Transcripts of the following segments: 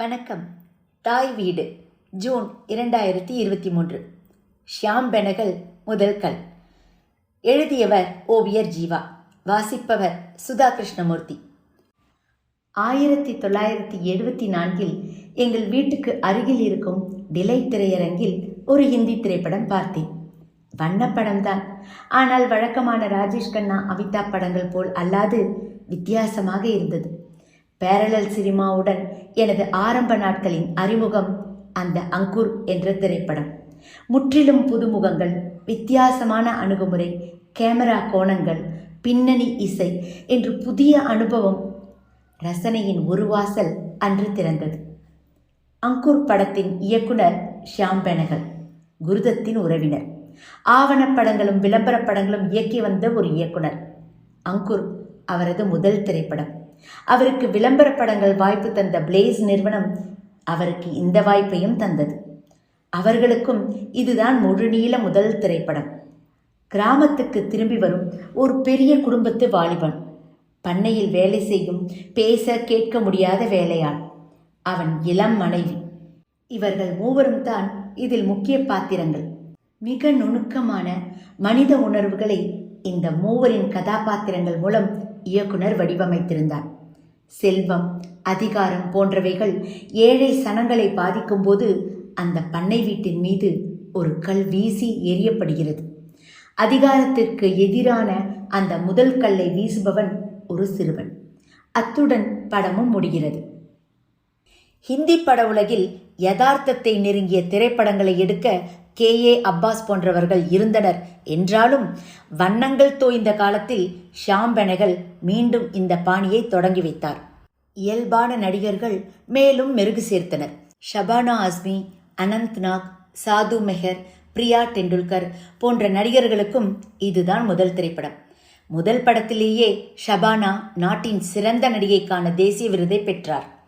வணக்கம். தாய் வீடு ஜூன் இரண்டாயிரத்தி இருபத்தி மூன்று. ஷியாம் பெனகல் முதல் கல். எழுதியவர் ஓவியர் ஜீவா வாசிப்பவர் சுதா கிருஷ்ணமூர்த்தி ஆயிரத்தி தொள்ளாயிரத்தி எழுபத்தி நான்கில் எங்கள் வீட்டுக்கு அருகில் இருக்கும் டிலை திரையரங்கில் ஒரு ஹிந்தி திரைப்படம் பார்த்தேன். வண்ணப்படம்தான் ஆனால் வழக்கமான ராஜேஷ் கண்ணா அமிதாப் படங்கள் போல் அல்லாது வித்தியாசமாக இருந்தது. பேரலல் சினிமாவுடன் எனது ஆரம்ப நாட்களின் அறிமுகம் அந்த அங்குர் என்ற திரைப்படம். முற்றிலும் புதுமுகங்கள் வித்தியாசமான அணுகுமுறை கேமரா கோணங்கள் பின்னணி இசை என்று புதிய அனுபவம் ரசனையின் ஒரு வாசல் அன்று திறந்தது. அங்குர் படத்தின் இயக்குனர் ஷியாம் பெனகல் குருதத்தின் உறவினர். ஆவணப்படங்களும் விளம்பர படங்களும் இயக்கி வந்த ஒரு இயக்குனர். அங்குர் அவரது முதல் திரைப்படம். அவருக்கு விளம்பர படங்கள் வாய்ப்பு தந்த பிளேஸ் நிறுவனம் அவருக்கு இந்த வாய்ப்பையும் தந்தது. அவர்களுக்கும் இதுதான் முழுநீள முதல் திரைப்படம். கிராமத்துக்கு திரும்பி வரும் ஒரு பெரிய குடும்பத்து வாலிபன். பண்ணையில் வேலை செய்யும் பேச கேட்க முடியாத வேலையாள். அவன் இளம் மனைவி. இவர்கள் மூவரும் தான் இதில் முக்கிய பாத்திரங்கள். மிக நுணுக்கமான மனித உணர்வுகளை இந்த மூவரின் கதாபாத்திரங்கள் மூலம் இயக்குனர் வடிவமைத்திருந்தார். செல்வம் அதிகாரம் போன்றவைகள் ஏழை சனங்களை பாதிக்கும்போது அந்த பண்ணை வீட்டின் மீது ஒரு கல் வீசி எறியப்படுகிறது. அதிகாரத்திற்கு எதிரான அந்த முதல் கல்லை வீசுபவன் ஒரு சிறுவன். அத்துடன் படமும் முடிகிறது. ஹிந்தி பட உலகில் யதார்த்தத்தை நெருங்கிய திரைப்படங்களை எடுக்க கே. ஏ. அப்பாஸ் போன்றவர்கள் இருந்தனர். என்றாலும் வண்ணங்கள் தோய்ந்த காலத்தில் ஷாம் பெனகல் மீண்டும் இந்த பாணியை தொடங்கி வைத்தார். இயல்பான நடிகர்கள் மேலும் மெருகு சேர்த்தனர். ஷபானா அஸ்மி அனந்த்நாக் சாது மெஹர் பிரியா டெண்டுல்கர் போன்ற நடிகர்களுக்கும் இதுதான் முதல் திரைப்படம். முதல் படத்திலேயே ஷபானா நாட்டின் சிறந்த நடிகைக்கான தேசிய விருதை பெற்றார்.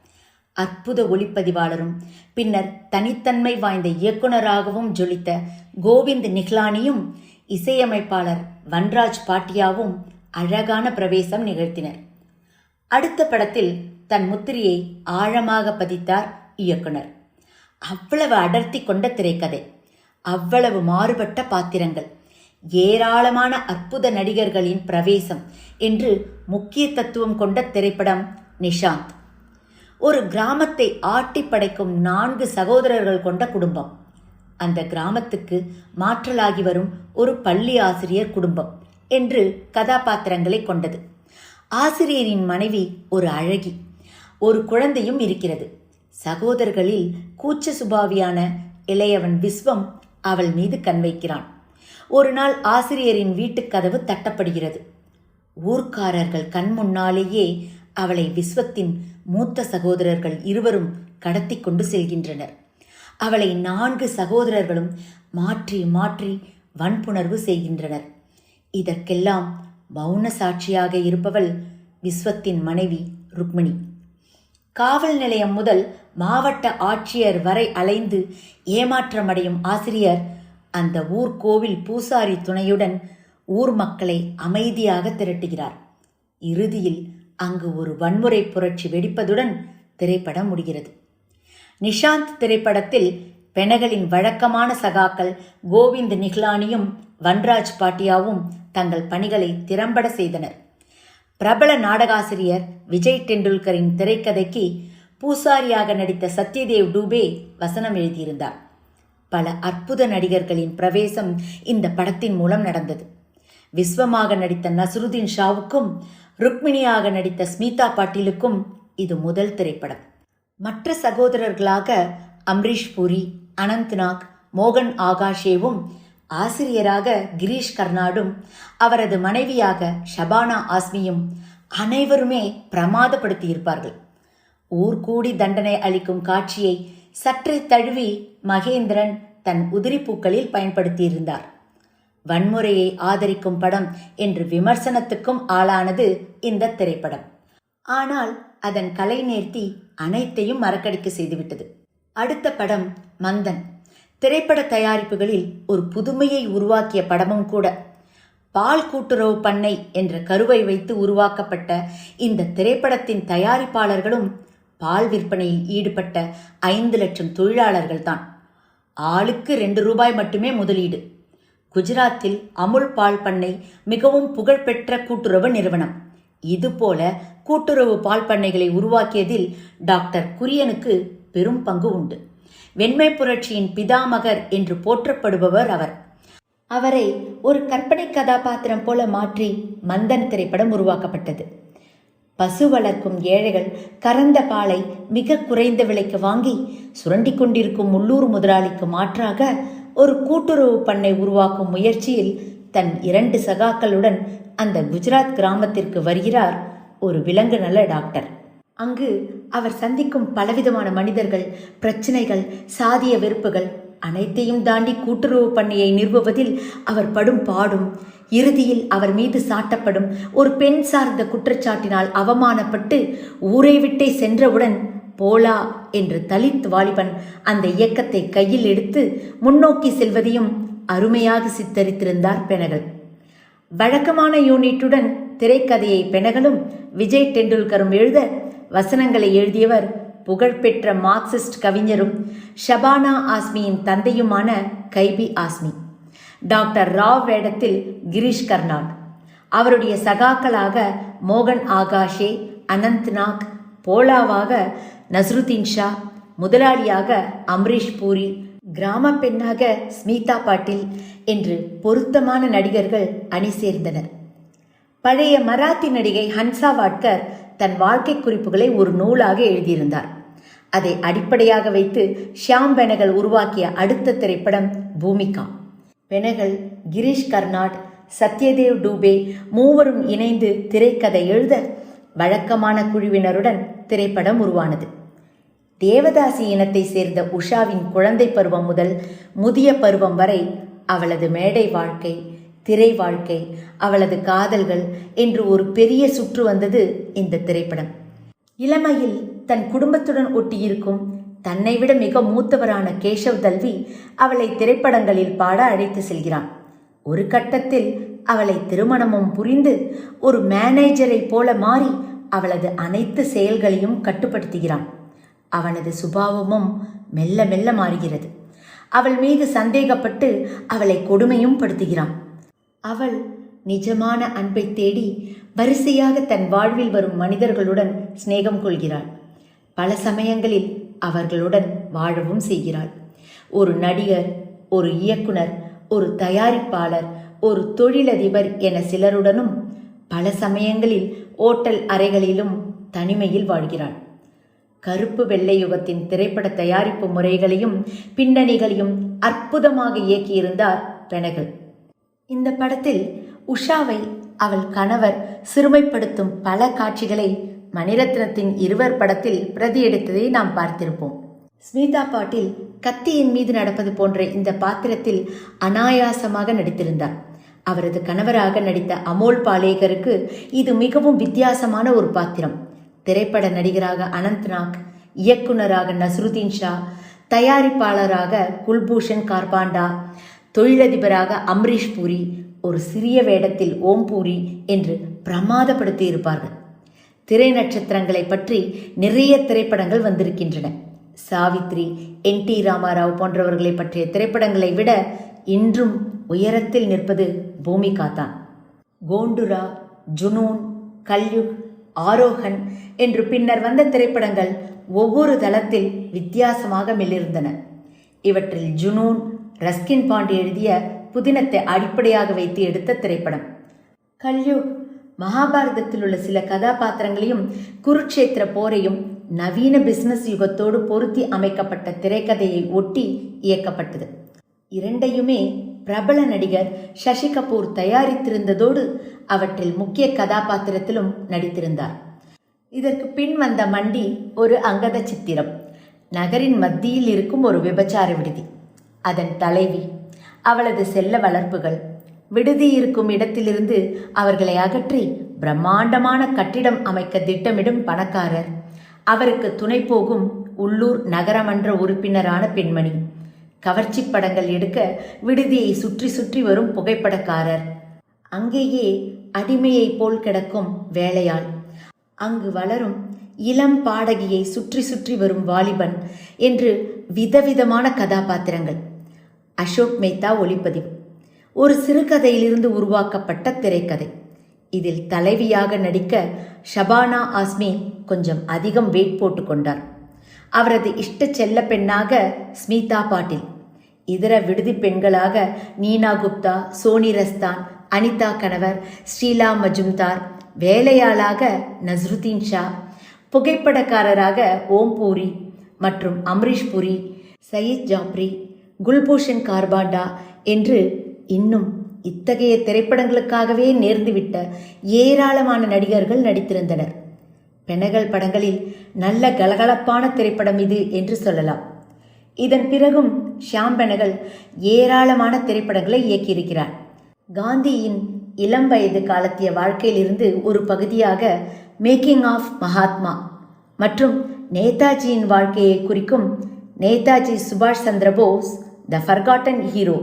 அற்புத ஒளிப்பதிவாளரும் பின்னர் தனித்தன்மை வாய்ந்த இயக்குனராகவும் ஜொலித்த கோவிந்த் நிஹ்லானியும் இசையமைப்பாளர் வன்ராஜ் பாட்டியாவும் அழகான பிரவேசம் நிகழ்த்தினர். அடுத்த படத்தில் தன் முத்திரையை ஆழமாக பதித்தார் இயக்குனர். அவ்வளவு அடர்த்தி கொண்ட திரைக்கதை அவ்வளவு மாறுபட்ட பாத்திரங்கள் ஏராளமான அற்புத நடிகர்களின் பிரவேசம் என்று முக்கிய தத்துவம் கொண்ட திரைப்படம் நிஷாந்த். ஒரு கிராமத்தை ஆட்டி படைக்கும் நான்கு சகோதரர்கள் கொண்ட குடும்பம். அந்த கிராமத்துக்கு மாற்றலாகி வரும் ஒரு பள்ளி ஆசிரியர் குடும்பம் என்று கதாபாத்திரங்களை கொண்டது. ஆசிரியரின் மனைவி ஒரு அழகி ஒரு குழந்தையும் இருக்கிறது. சகோதரர்களில் கூச்ச சுபாவியான இளையவன் விஸ்வம் அவள் மீது கண் வைக்கிறான். ஒரு நாள் ஆசிரியரின் வீட்டுக் கதவு தட்டப்படுகிறது. ஊர்க்காரர்கள் கண் முன்னாலேயே அவளை விஸ்வத்தின் மூத்த சகோதரர்கள் இருவரும் கடத்தி கொண்டு செல்கின்றனர். அவளை நான்கு சகோதரர்களும் மாற்றி மாற்றி வன்புணர்வு செய்கின்றனர். இதற்கெல்லாம் மௌன சாட்சியாக இருப்பவள் விஸ்வத்தின் மனைவி ருக்மிணி. காவல் நிலையம் முதல் மாவட்ட ஆட்சியர் வரை அலைந்து ஏமாற்றமடையும் ஆசிரியர் அந்த ஊர் கோவில் பூசாரி துணையுடன் ஊர் மக்களை அமைதியாக திரட்டுகிறார். இறுதியில் அங்கு ஒரு வன்முறை புரட்சி வெடிப்பதுடன் திரைப்படம் முடிகிறது. நிஷாந்த் திரைப்படத்தில் பெனகலின் வழக்கமான சகாக்கள் கோவிந்த் நிஹ்லானியும் வன்ராஜ் பாட்டியாவும் தங்கள் பணிகளை திறம்பட செய்தனர். பிரபல நாடகாசிரியர் விஜய் டெண்டுல்கரின் திரைக்கதைக்கு பூசாரியாக நடித்த சத்யதேவ் டூபே வசனம் எழுதியிருந்தார். பல அற்புத நடிகர்களின் பிரவேசம் இந்த படத்தின் மூலம் நடந்தது. விஸ்வமாக நடித்த நசருதீன் ஷாவுக்கும் ருக்மிணியாக நடித்த ஸ்மிதா பாட்டீலுக்கும் இது முதல் திரைப்படம். மற்ற சகோதரர்களாக அம்ரீஷ் பூரி அனந்த்நாக் மோகன் ஆகாஷேவும் ஆசிரியராக கிரீஷ் கர்நாடும் அவரது மனைவியாக ஷபானா ஆஸ்மியும் அனைவருமே பிரமாதப்படுத்தியிருப்பார்கள். ஊர்கூடி தண்டனை அளிக்கும் காட்சியை சற்றே தழுவி மகேந்திரன் தன் உதிரிப்பூக்களில் பயன்படுத்தியிருந்தார். வன்முறையை ஆதரிக்கும் படம் என்று விமர்சனத்துக்கும் ஆளானது இந்த திரைப்படம். ஆனால் அதன் கலை நேர்த்தி அனைத்தையும் மறக்கடிக்க செய்துவிட்டது. அடுத்த படம் மந்தன். திரைப்பட தயாரிப்புகளில் ஒரு புதுமையை உருவாக்கிய படமும் கூட. பால் கூட்டுறவு பண்ணை என்ற கருவை வைத்து உருவாக்கப்பட்ட இந்த திரைப்படத்தின் தயாரிப்பாளர்களும் பால் விற்பனையில் ஈடுபட்ட ஐந்து லட்சம் தொழிலாளர்கள் தான் ஆளுக்கு ரெண்டு ரூபாய் மட்டுமே முதலீடு. குஜராத்தில் அமுல் பால் பண்ணை மிகவும் புகழ்பெற்ற கூட்டுறவு நிறுவனம். இதுபோல கூட்டுறவு பால் பண்ணைகளை உருவாக்கியதில் டாக்டர் குரியனுக்கு பெரும் பங்கு உண்டு. வெண்மை புரட்சியின் பிதாமகர் என்று போற்றப்படுபவர் அவர். அவரை ஒரு கற்பனை கதாபாத்திரம் போல மாற்றி மந்தன் திரைப்படம் உருவாக்கப்பட்டது. பசு வளர்க்கும் ஏழைகள் கறந்த பாலை மிக குறைந்த விலைக்கு வாங்கி சுரண்டிக் கொண்டிருக்கும் உள்ளூர் முதலாளிக்கு மாற்றாக ஒரு கூட்டுறவு பண்ணை உருவாக்கும் முயற்சியில் தன் இரண்டு சகாக்களுடன் அந்த குஜராத் கிராமத்திற்கு வருகிறார் ஒரு விலங்கு நல டாக்டர். அங்கு அவர் சந்திக்கும் பலவிதமான மனிதர்கள் பிரச்சனைகள் சாதிய வெறுப்புகள் அனைத்தையும் தாண்டி கூட்டுறவு பண்ணையை நிறுவுவதில் அவர் படும் பாடும். இறுதியில் அவர் மீது சாட்டப்படும் ஒரு பெண் சார்ந்த குற்றச்சாட்டினால் அவமானப்பட்டு ஊரை விட்டே சென்றவுடன் போலா என்று தலித் வாலிபன் அந்த இயக்கத்தை கையில் எடுத்து முன்னோக்கி செல்வதையும் அருமையாக சித்தரித்திருந்தார் பெனகல். வழக்கமான யூனிட்டுடன் திரைக்கதையை பெனகலும் விஜய் டெண்டுல்கரும் எழுத வசனங்களை எழுதியவர் புகழ்பெற்ற மார்க்சிஸ்ட் கவிஞரும் ஷபானா ஆஸ்மியின் தந்தையுமான கைபி ஆஸ்மி. டாக்டர் ராவ் வேடத்தில் கிரீஷ் கர்னாட் அவருடைய சகாக்களாக மோகன் ஆகாஷே அனந்த்நாக் போலாவாக நஸ்ருதீன் ஷா முதலாளியாக அம்ரீஷ் பூரி கிராம பெண்ணாக ஸ்மிதா பாட்டில் என்று பொருத்தமான நடிகர்கள் அணி சேர்ந்தனர். பழைய மராத்தி நடிகை ஹன்சா வாட்கர் தன் வாழ்க்கை குறிப்புகளை ஒரு நூலாக எழுதியிருந்தார். அதை அடிப்படையாக வைத்து ஷியாம் பெனகல் உருவாக்கிய அடுத்த திரைப்படம் பூமிகா பெனகல் கிரீஷ் கர்னாட் சத்யதேவ் டூபே மூவரும் இணைந்து திரைக்கதை எழுத வழக்கமான குழுவினருடன் திரைப்படம் உருவானது. தேவதாசி இனத்தை சேர்ந்த உஷாவின் குழந்தை பருவம் முதல் முதிய பருவம் வரை அவளது மேடை வாழ்க்கை திரை வாழ்க்கை அவளது காதல்கள் என்று ஒரு பெரிய சுற்று வந்தது இந்த திரைப்படம். இளமையில் தன் குடும்பத்துடன் ஒட்டியிருக்கும் தன்னை விட மிக மூத்தவரான கேஷவ் தல்வி அவளை திரைப்படங்களில் பாட அழைத்து செல்கிறான். ஒரு கட்டத்தில் அவளை திருமணமும் புரிந்து ஒரு மேனேஜரை போல மாறி அவளது அனைத்து செயல்களையும் கட்டுப்படுத்துகிறான். அவனது சுபாவமும் மெல்ல மெல்ல மாறுகிறது. அவள் மீது சந்தேகப்பட்டு அவளை கொடுமையும் படுத்துகிறான். அவள் நிஜமான அன்பை தேடி வரிசையாக தன் வாழ்வில் வரும் மனிதர்களுடன் சிநேகம் கொள்கிறாள். பல சமயங்களில் அவர்களுடன் வாழவும் செய்கிறாள். ஒரு நடிகர் ஒரு இயக்குனர் ஒரு தயாரிப்பாளர் ஒரு தொழிலதிபர் என சிலருடனும் பல சமயங்களில் ஓட்டல் அறைகளிலும் தனிமையில் வாழ்கிறாள். கருப்பு வெள்ளை யுகத்தின் திரைப்பட தயாரிப்பு முறைகளையும் பின்னணிகளையும் அற்புதமாக இயக்கியிருந்தார் பெனகல். இந்த படத்தில் உஷாவை அவள் கணவர் சிறுமைப்படுத்தும் பல காட்சிகளை மணிரத்னத்தின் இருவர் படத்தில் பிரதி எடுத்ததை நாம் பார்த்திருப்போம். ஸ்மிதா பாட்டில் கத்தியின் மீது நடப்பது போன்ற இந்த பாத்திரத்தில் அனாயாசமாக நடித்திருந்தார். அவரது கணவராக நடித்த அமோல் பாலேகருக்கு இது மிகவும் வித்தியாசமான ஒரு பாத்திரம். திரைப்பட நடிகராக அனந்த்நாக் இயக்குனராக நஸ்ருதீன் ஷா தயாரிப்பாளராக குல்பூஷன் கார்பாண்டா தொழிலதிபராக அம்ரீஷ் பூரி ஒரு சிறிய வேடத்தில் ஓம் பூரி என்று பிரமாதப்படுத்தி இருப்பார்கள். திரை நட்சத்திரங்களை பற்றி நிறைய திரைப்படங்கள் வந்திருக்கின்றன. சாவித்ரி என் டி ராமாராவ் போன்றவர்களை பற்றிய திரைப்படங்களை விட இன்றும் உயரத்தில் நிற்பது பூமிகா தான். கோண்டுரா ஜுனூன் கல்யுக் ஆரோகன் என்று பின்னர் வந்த திரைப்படங்கள் ஒவ்வொரு தளத்தில் வித்தியாசமாக மெல்லிருந்தன இவற்றில் ஜுனூன் ரஸ்கின் பாண்டி எழுதிய புதினத்தை அடிப்படையாக வைத்து எடுத்த திரைப்படம். கல்யுக் மகாபாரதத்தில் உள்ள சில கதாபாத்திரங்களையும் குருட்சேத்திர போரையும் நவீன பிசினஸ் யுகத்தோடு பொருத்தி அமைக்கப்பட்ட திரைக்கதையை ஒட்டி இயக்கப்பட்டது. இரண்டையுமே பிரபல நடிகர் சசி கபூர் தயாரித்திருந்ததோடு அவற்றில் முக்கிய கதாபாத்திரத்திலும் நடித்திருந்தார். இதற்கு பின் வந்த மண்டி ஒரு அங்கத சித்திரம். நகரின் மத்தியில் இருக்கும் ஒரு விபச்சார விடுதி. அதன் தலைவி அவளது செல்ல வளர்ப்புகள் விடுதி இருக்கும் இடத்திலிருந்து அவர்களை அகற்றி பிரம்மாண்டமான கட்டிடம் அமைக்க திட்டமிடும் பணக்காரர். அவருக்கு துணை போகும் உள்ளூர் நகரமன்ற உறுப்பினரான பெண்மணி. கவர்ச்சி படங்கள் எடுக்க விடுதியை சுற்றி சுற்றி வரும் புகைப்படக்காரர். அங்கேயே அடிமையைப் போல் கிடக்கும் வேலையாள். அங்கு வளரும் இளம் பாடகியை சுற்றி சுற்றி வரும் வாலிபன் என்று விதவிதமான கதாபாத்திரங்கள். அசோக் மேத்தா ஒளிப்பதிவு. ஒரு சிறுகதையிலிருந்து உருவாக்கப்பட்ட திரைக்கதை. இதில் தலைவியாக நடிக்க ஷபானா ஆஸ்மி கொஞ்சம் அதிகம் வெயிட் போட்டு கொண்டார். அவரது இஷ்ட செல்ல பெண்ணாக ஸ்மிதா பாட்டில். இதர விடுதி பெண்களாக நீனா குப்தா சோனி ரஸ்தான் அனிதா கணவர் ஸ்ரீலா மஜும்தார் வேலையாளாக நஸ்ருதீன் ஷா புகைப்படக்காரராக ஓம் பூரி மற்றும் அம்ரீஷ் புரி சயீத் ஜாப்ரி குல்பூஷன் கார்பாண்டா என்று இன்னும் இத்தகைய திரைப்படங்களுக்காகவே நேர்ந்துவிட்ட ஏராளமான நடிகர்கள் நடித்திருந்தனர். பெனகல் படங்களில் நல்ல கலகலப்பான திரைப்படம் இது என்று சொல்லலாம். இதன் பிறகும் ஷியாம் பெனகல் ஏராளமான திரைப்படங்களை இயக்கியிருக்கிறார். காந்தியின் இளம் வயது காலத்திய வாழ்க்கையிலிருந்து ஒரு பகுதியாக மேக்கிங் ஆஃப் மகாத்மா மற்றும் நேதாஜியின் வாழ்க்கையை குறிக்கும் நேதாஜி சுபாஷ் Chandra Bose the forgotten hero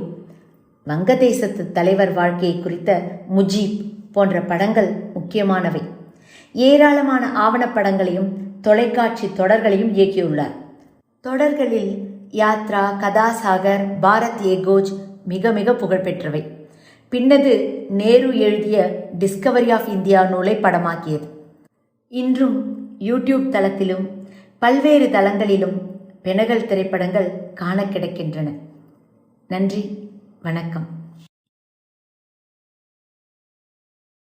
வங்கதேசத்து தலைவர் வாழ்க்கையை குறித்த முஜீப் போன்ற படங்கள் முக்கியமானவை. ஏராளமான ஆவணப்படங்களையும் தொலைக்காட்சி தொடர்களையும் இயக்கியுள்ளார். தொடர்களில் யாத்ரா கதாசாகர் பாரத் ஏகோஜ் மிக மிக புகழ்பெற்றவை. பின்னது நேரு எழுதிய டிஸ்கவரி ஆஃப் இந்தியா நூலை படமாக்கியது. இன்றும் யூடியூப் தளத்திலும் பல்வேறு தளங்களிலும் பெனகல் திரைப்படங்கள் காண கிடைக்கின்றன. நன்றி வணக்கம்.